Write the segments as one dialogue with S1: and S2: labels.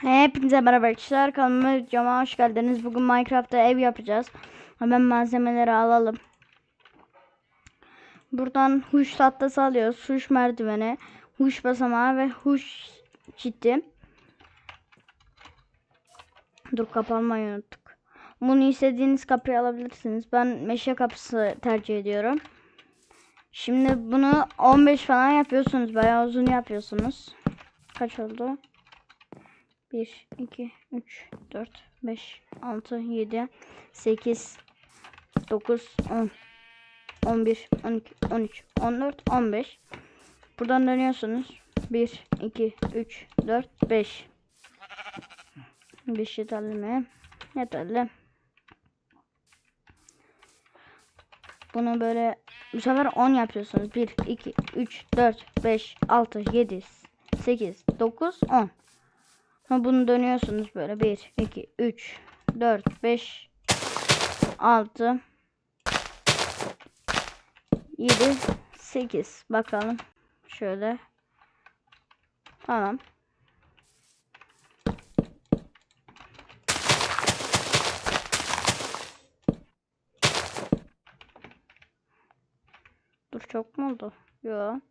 S1: Hepinize merhaba arkadaşlar. Kanalıma videoma hoş geldiniz. Bugün Minecraft'ta ev yapacağız. Hemen malzemeleri alalım. Buradan huş tahtası alıyoruz. Huş merdiveni, huş basamağı ve huş çiti. Dur kapanmayı unuttuk. Bunu istediğiniz kapıyı alabilirsiniz. Ben meşe kapısı tercih ediyorum. Şimdi bunu 15 falan yapıyorsunuz. Bayağı uzun yapıyorsunuz. Kaç oldu? 1, 2, 3, 4, 5, 6, 7, 8, 9, 10, 11, 12, 13, 14, 15. Buradan dönüyorsunuz. 1, 2, 3, 4, 5. 5 yeterli mi? Yeterli. Bunu böyle bu sefer 10 yapıyorsunuz. 1, 2, 3, 4, 5, 6, 7, 8, 9, 10. Ha bunu dönüyorsunuz böyle. 1 2 3 4 5 6 7 8 bakalım. Şöyle. Tamam. Dur çok mu oldu? Yok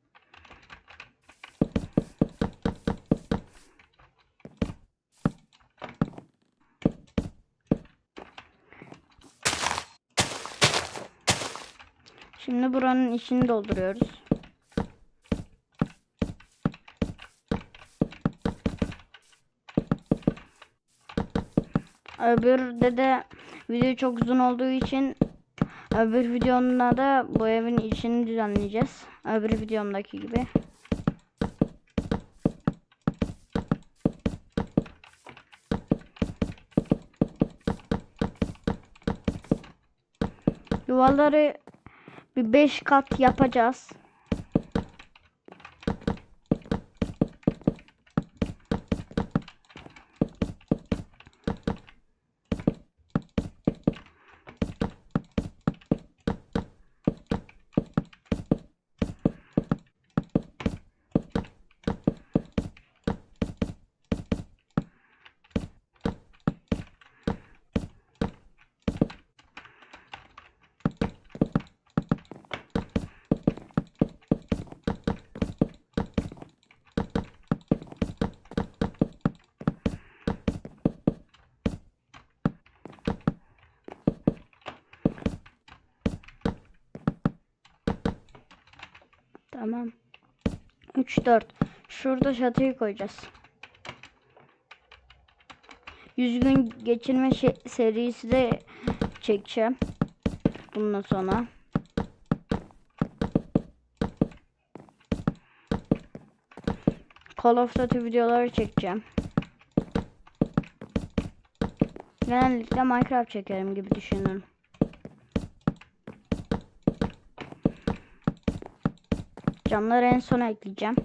S1: Buranın içini dolduruyoruz. Öbürde de video çok uzun olduğu için öbür videomda da bu evin içini düzenleyeceğiz. Öbür videomdaki gibi. Duvarları bir 5 kat yapacağız. Tamam. 3 4. Şurada şatıyı koyacağız. 100 gün geçirme şey- serisi de çekeceğim. Bundan sonra. Call of Duty videoları çekeceğim. Genellikle Minecraft çekerim gibi düşünüyorum. Camları en sona ekleyeceğim.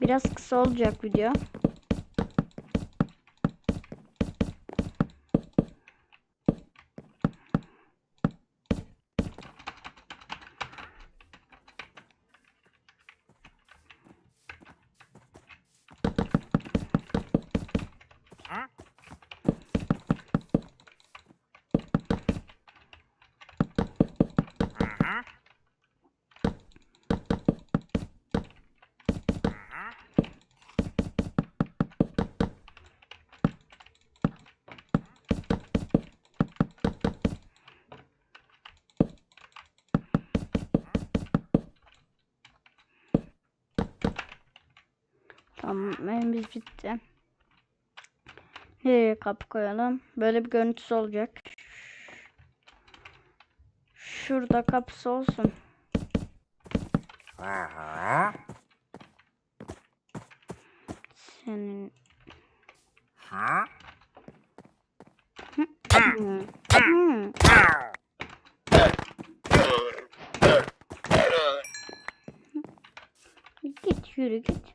S1: Biraz kısa olacak video. Tamam evimiz bitti. Nereye kapı koyalım? Böyle bir görüntüsü olacak. Şurada kapısı olsun. Senin
S2: Ha?
S1: Git yürü git.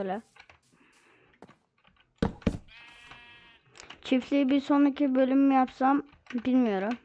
S1: böyle. Çiftliği bir sonraki bölüm mü yapsam bilmiyorum.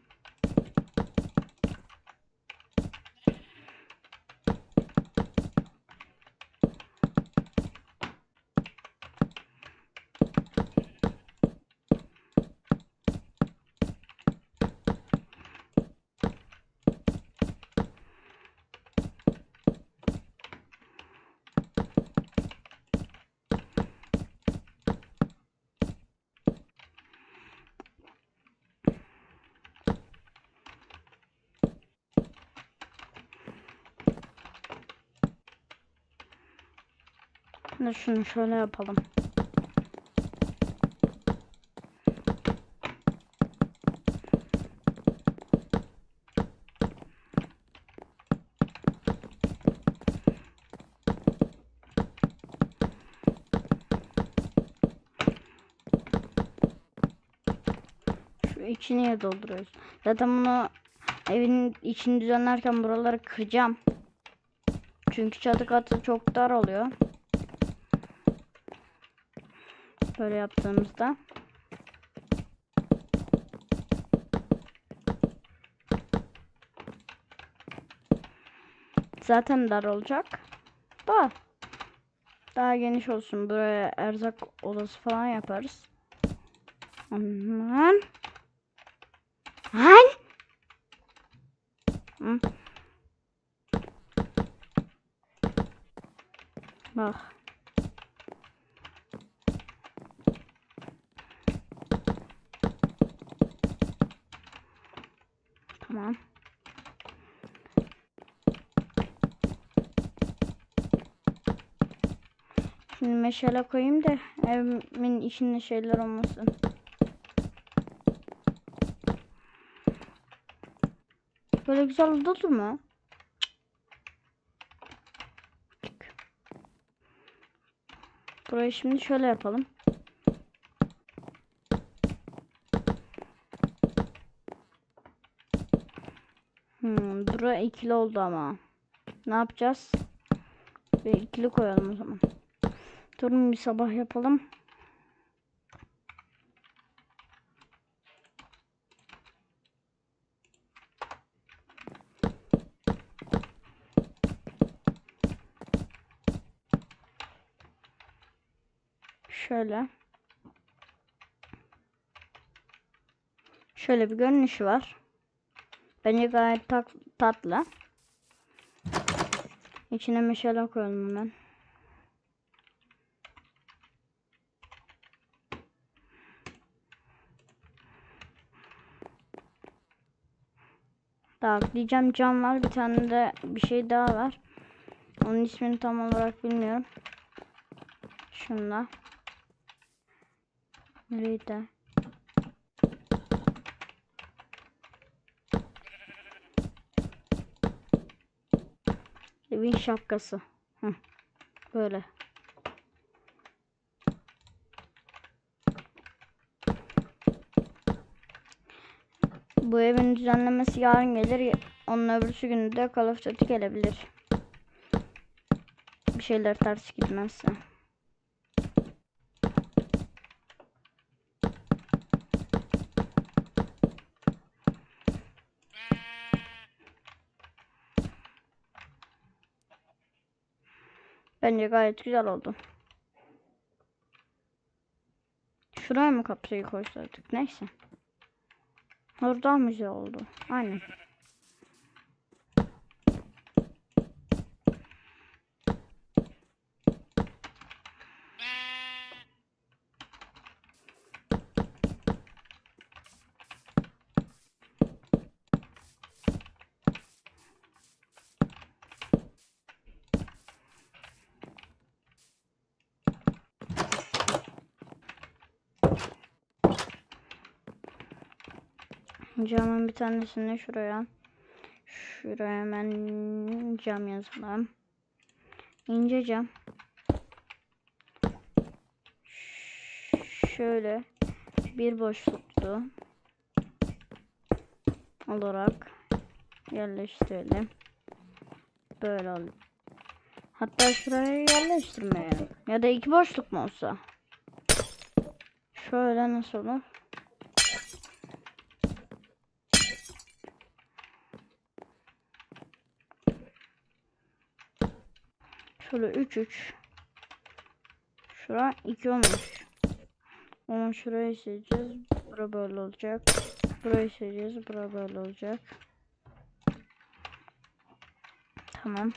S1: Şimdi şunu şöyle yapalım. İçini dolduruyoruz? Zaten bunu evin içini düzenlerken buraları kıracağım. Çünkü çatı katı çok dar oluyor. Böyle yaptığımızda. Zaten dar olacak. Da. Daha geniş olsun. Buraya erzak odası falan yaparız. Aman. Hı. Bak. Tamam. Şimdi meşale koyayım da evimin içinde şeyler olmasın. Böyle güzel oldu mu? Burayı şimdi şöyle yapalım. Hmm, bura ikili oldu ama. Ne yapacağız? Bir ikili koyalım o zaman. Durun bir sabah yapalım. Şöyle. Şöyle bir görünüşü var. Bence gayet tak- tatlı. İçine meşale koyalım hemen. Daha diyeceğim cam var. Bir tane de bir şey daha var. Onun ismini tam olarak bilmiyorum. Şunda. Nerede? Evin şapkası. Hı. Böyle. Bu evin düzenlemesi yarın gelir. Onun öbürsü günü de Call of Duty gelebilir. Bir şeyler ters gitmezse. Bence gayet güzel oldu. Şuraya mı kapsayı koysaydık? Neyse. Orada güzel oldu? Aynen. Camın bir tanesini şuraya. Şuraya hemen cam yazalım. İnce cam. Şöyle bir boşluktu olarak yerleştirelim. Böyle oldu. Hatta şuraya yerleştirmeyelim. Ya da iki boşluk mu olsa? Şöyle nasıl olur? Şöyle 3 3. Şura 2 olmuş. Onu şurayı sileceğiz. Bura böyle olacak. Burayı sileceğiz. Bura böyle olacak. Tamam.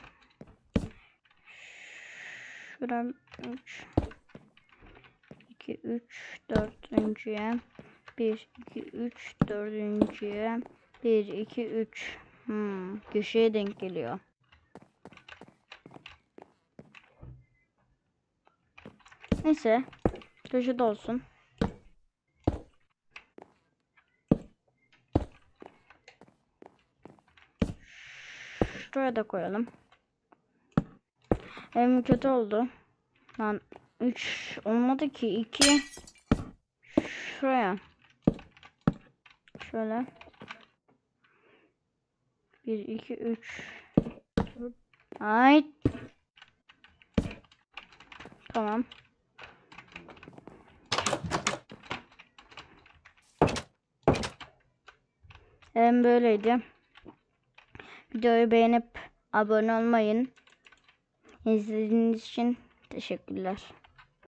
S1: Şura 3 2 3 dördüncüye 1 2 3 dördüncüye 1 2 3 hmm, köşeye denk geliyor. Neyse. Köşede olsun. Şuraya da koyalım. Hem kötü oldu. Lan 3 olmadı ki 2 şuraya. Şöyle. 1 2 3 Ay. Tamam. Hem böyleydi. Videoyu beğenip abone olmayın. İzlediğiniz için teşekkürler.